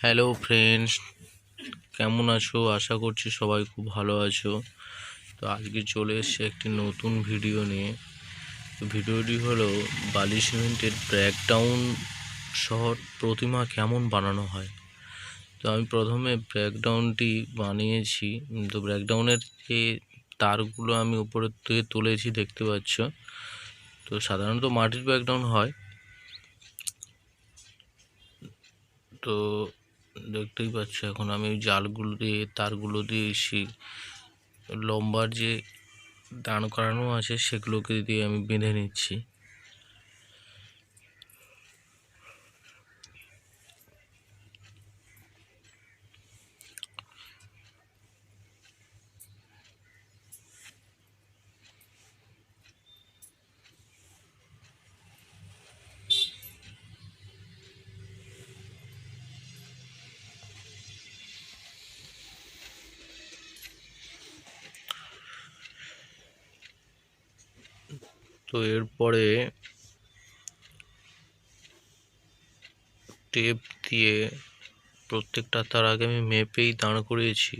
Hello friends কেমন আছো? আশা করছি সবাই খুব ভালো আছো। তো আজকে চলে এসছে একটি নতুন ভিডিও নিয়ে। ভিডিওটি হলো বালি সিমেন্টের ব্রেকডাউন সহ প্রতিমা কেমন বানানো হয়? তো আমি প্রথমে ব্রেকডাউনটি বানিয়েছি। তো ব্রেকডাউনের যে তারগুলো আমি উপরের থেকে তুলেছি, দেখতে পাচ্ছ। তো সাধারণত মাটির ব্রেকডাউন হয়। তো দেখতেই পাচ্ছ এখন আমি জালগুলো দিয়ে, তারগুলো দিয়ে এসি লম্বার যে দাঁড় করানো আছে সেগুলোকে দিয়ে আমি বেঁধে নিচ্ছি। তো এরপরে টেপ দিয়ে প্রত্যেকটা তার আগে আমি মেপেই দাঁড় করিয়েছি।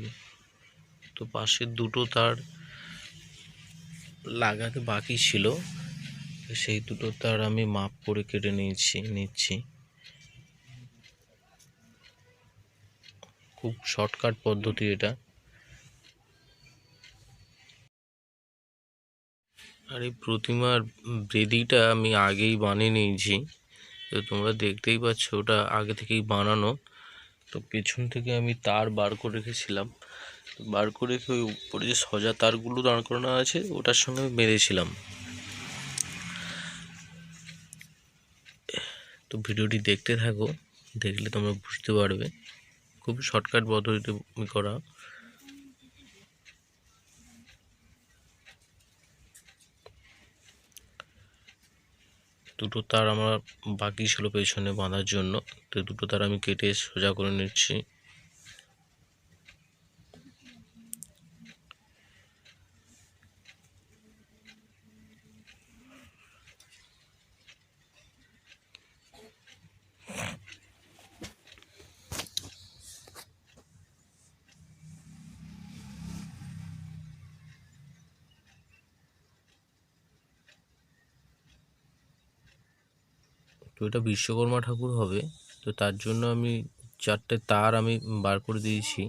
তো পাশের দুটো তার লাগাতে বাকি ছিল। সেই দুটো তার আমি মাপ করে কেটে নিয়েছি, নিচ্ছি। খুব শর্টকাট পদ্ধতি এটা। আর এই প্রতিমার বেদিটা আমি আগেই বানিয়ে নিয়েছি। তো তোমরা দেখতেই পাচ্ছ ওটা আগে থেকেই বানানো। তো পেছন থেকে আমি তার বার করে রেখেছিলাম। বার করে রেখে ওই উপরে যে সজা তারগুলো দাঁড় করানো আছে, ওটার সঙ্গে আমি বেঁধেছিলাম। তো ভিডিওটি দেখতে থাকো, দেখলে তোমরা বুঝতে পারবে। খুব শর্টকাট পদ্ধতিতে করা। দুটো তার আমার বাকি ছিল পেছনে বাঁধার জন্য। তো দুটো তার আমি কেটে সোজা করে নিচ্ছি। তো এটা বিশ্বকর্মা ঠাকুর হবে। তো তার জন্য আমি চারটে তার আমি বার করে দিয়েছি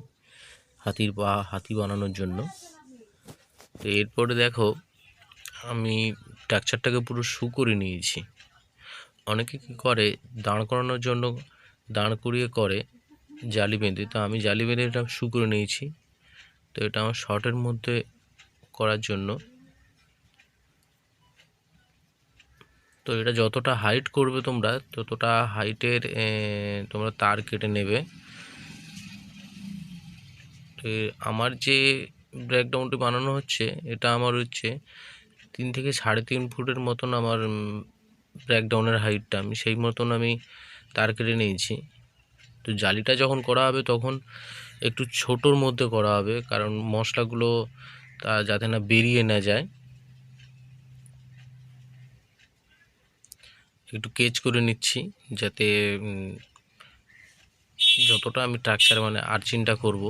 হাতির পা, হাতি বানানোর জন্য। তো এরপরে দেখো, আমি স্ট্রাকচারটাকে পুরো শু করে নিয়েছি। অনেকে কী করে, দাঁড় করানোর জন্য দাঁড় করিয়ে করে জালি বেঁধে। তো আমি জালি বেঁধে এটা শু করে নিয়েছি। তো এটা আমার শর্টের মধ্যে করার জন্য তো এটা যতটা হাইট করবে তোমরা, ততটা হাইটের তোমরা তার কেটে নেবে। তো আমার যে ব্রেকডাউনটি বানানো হচ্ছে, এটা আমার হচ্ছে তিন থেকে সাড়ে তিন ফুটের মতন আমার ব্রেকডাউনের হাইটটা আমি সেই মতন আমি তার কেটে নিয়েছি। তো জালিটা যখন করা হবে, তখন একটু ছোটোর মধ্যে করা হবে, কারণ মশলাগুলো তা যাতে না বেরিয়ে না যায়। একটু কেচ করে নিচ্ছি যাতে যতটা আমি ট্রাকচার মানে আর্চিনটা করব।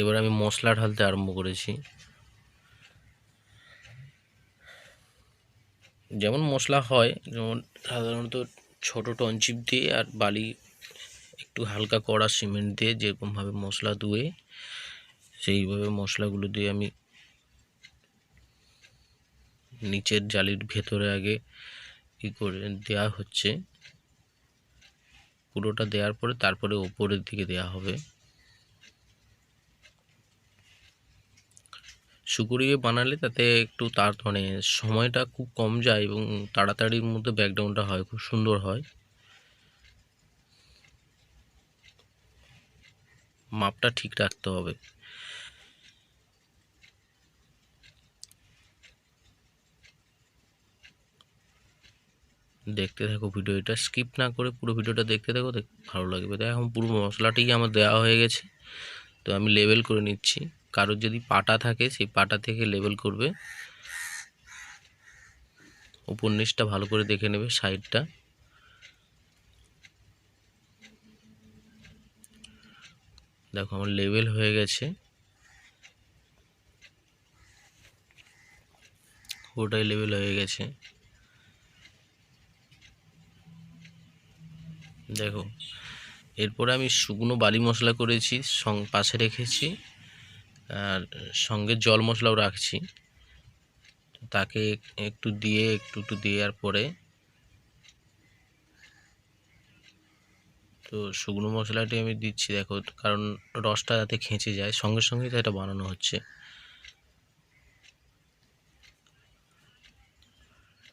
এবার আমি মশলা ঢালতে আরম্ভ করেছি। যেমন মশলা হয়, যেমন সাধারণত ছোটো টনচিপ দিয়ে আর বালি একটু হালকা কড়া সিমেন্ট দিয়ে যেরকমভাবে মশলা ধুয়ে সেইভাবে মশলাগুলো দিয়ে আমি নিচের জালির ভেতরে আগে কী করে দেওয়া হচ্ছে, পুরোটা দেওয়ার পরে তারপরে ওপরের দিকে দেওয়া হবে। শুকুরিয়ে বানালে তাতে একটু তার মানে সময়টা খুব কম যায় এবং তাড়াতাড়ির মধ্যে ব্যাকগ্রাউন্ডটা হয়, খুব সুন্দর হয়। মাপটা ঠিক রাখতে হবে। দেখতে থাকো ভিডিওটা। স্কিপ না করে পুরো ভিডিওটা দেখতে থাকো ভালো লাগবে। দেখ, এখন পুরো মশলাটাই আমার দেওয়া হয়ে গেছে। তো আমি লেবেল করে নিচ্ছি। কারোর যদি পাটা থাকে, সেই পাটা থেকে লেবেল করবে। উপর নিচটা ভালো করে দেখে নেবে সাইডটা। দেখো, আমার লেভেল হয়ে গেছে। পুরোটাই লেভেল হয়ে গেছে। দেখো, এরপরে আমি শুকনো বালি মশলা করেছি, সং পাশে রেখেছি, আর সঙ্গে জল মশলাও রাখছি। তাকে একটু দিয়ে, একটু একটু দেওয়ার পরে তো শুকনো মশলাটি আমি দিচ্ছি, দেখো, কারণ রসটা যাতে খেঁচে যায়, সঙ্গে সঙ্গেই তো এটা বানানো হচ্ছে।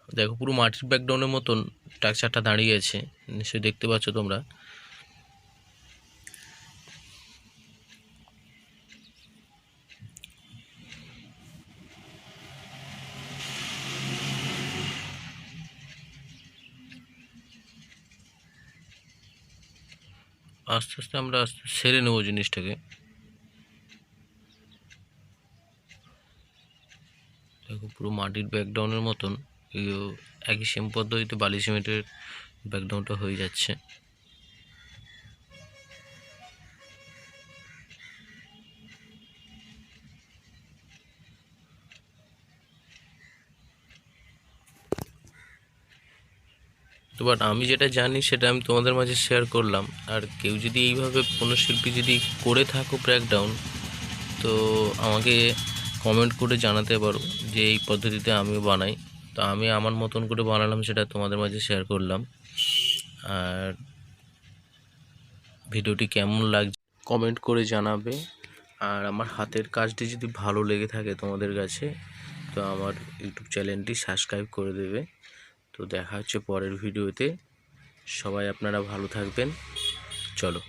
দেখো পুরো মাটির ব্যাকগ্রাউন্ডের মতন স্ট্রাকচারটা দাঁড়িয়ে আছে নিশ্চয়ই দেখতে পাচ্ছ তোমরা। আস্তে আস্তে আমরা আস্তে সেরে নেব জিনিসটাকে। দেখো পুরো মাটির ব্যাকগ্রাউন্ডের মতন। এই একই সেম পদ্ধতিতে বালি সিমেন্টের ব্যাকগ্রাউন্ডটা হয়ে যাচ্ছে। তো বাট আমি যেটা জানি সেটা আমি তোমাদের মাঝে শেয়ার করলাম। আর কেউ যদি এইভাবে কোনো শিল্পী যদি করে থাকো ব্রেকডাউন তো আমাকে কমেন্ট করে জানাতে পারো যে এই পদ্ধতিতে আমিও বানাই। তো আমি আমার মতন করে বানালাম সেটা তোমাদের মাঝে শেয়ার করলাম। আর ভিডিওটি কেমন লাগছে কমেন্ট করে জানাবে। আর আমার হাতের কাজটি যদি ভালো লেগে থাকে তোমাদের কাছে, তো আমার ইউটিউব চ্যানেলটি সাবস্ক্রাইব করে দেবে। তো দেখা হচ্ছে পরের ভিডিওতে সবাই আপনারা ভালো থাকবেন। চলো।